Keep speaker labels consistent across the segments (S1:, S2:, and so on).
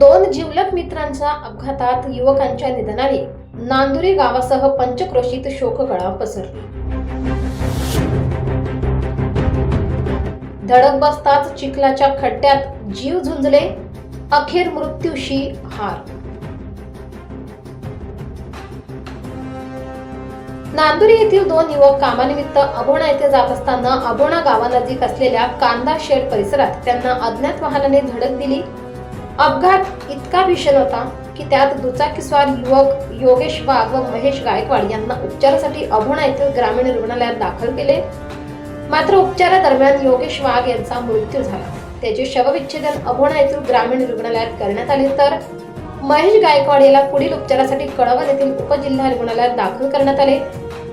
S1: दोन जिवलग मित्रांच्या अपघातात युवकांच्या निधनाने नांदुरी गावासह पंचक्रोशीत शोककळा पसरली. धडक बसताच चिखलाच्या खड्ड्यात जीव झुंजले अखेर मृत्यूशी हार. नांदुरी येथील दोन युवक कामानिमित्त अबोणा येथे जात असताना अबोणा गावानजीक असलेल्या कांदा शेड परिसरात त्यांना अज्ञात वाहनाने धडक दिली. अपघात इतका भीषण होता की त्यात दुचाकीस्वार युवक योगेश वाघ व महेश गायकवाड यांना उपचारासाठी अभोणा येथील ग्रामीण रुग्णालयात दाखल केले. मात्र उपचारादरम्यान योगेश वाघ यांचा मृत्यू झाला. त्याचे शवविच्छेदन अभोणा येथील ग्रामीण रुग्णालयात करण्यात आले तर महेश गायकवाड याला पुढील उपचारासाठी कळवण येथील उपजिल्हा रुग्णालयात दाखल करण्यात आले.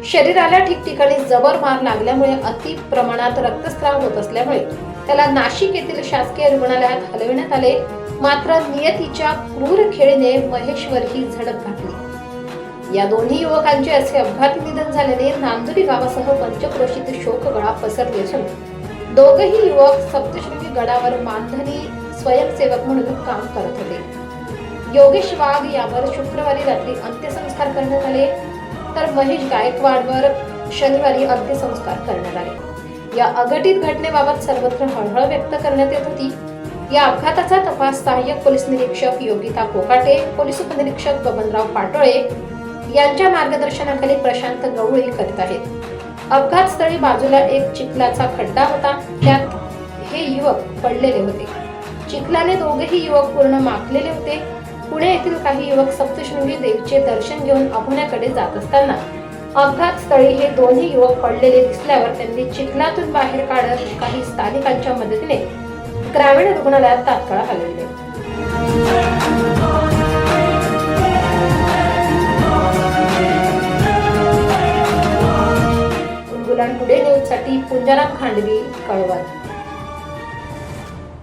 S1: शरीराला ठिकठिकाणी जबर मार लागल्यामुळे अति प्रमाणात रक्तस्राव होत असल्यामुळे त्याला नाशिक येथील शासकीय रुग्णालयात हलविण्यात आले. मात्र नियतीच्या क्रूर खेळीने महेशवर ही झडप घातली. या दोन्ही युवकांचे असे अपघाती निधन झाल्याने नांदुरी गावासह पंचक्रोशीत शोकगळा पसरली असून दोघही युवक सप्तशृंगी गडावर मानधनी स्वयंसेवक म्हणून काम करत होते. योगेश वाघ यावर शुक्रवारी रात्री अंत्यसंस्कार करण्यात आले तर महेश गायकवाडवर शनिवारी अंत्यसंस्कार करण्यात आले. या अघटित घटनेबाबत सर्वत्र हळहळ व्यक्त करण्यात येत होती. या अपघाताचा तपास सहाय्यक पोलीस निरीक्षक योगिता कोकाटे पोलीस उपनिरीक्षक बबनराव पाटोळे यांच्या मार्गदर्शनाखाली प्रशांत गवळी करीत आहेत. अपघात स्थळी बाजूला एक चिखलाचा खड्डा होता. त्यात हे युवक पडलेले होते. चिखलाने दोघेही युवक पूर्ण माखलेले होते. पुणे येथील काही युवक सप्तशृंगी देवीचे दर्शन घेऊन अभोण्याकडे जात असताना अपघात स्थळी हे दोन्ही युवक पडलेले दिसल्यावर त्यांनी चिखलातून बाहेर काढत काही स्थानिकांच्या मदतीने ग्रामीण रुग्णालयात तात्काळ हलविले गुलान टुडे न्यूजसाठी पुंजाराम खांडवी कळवण.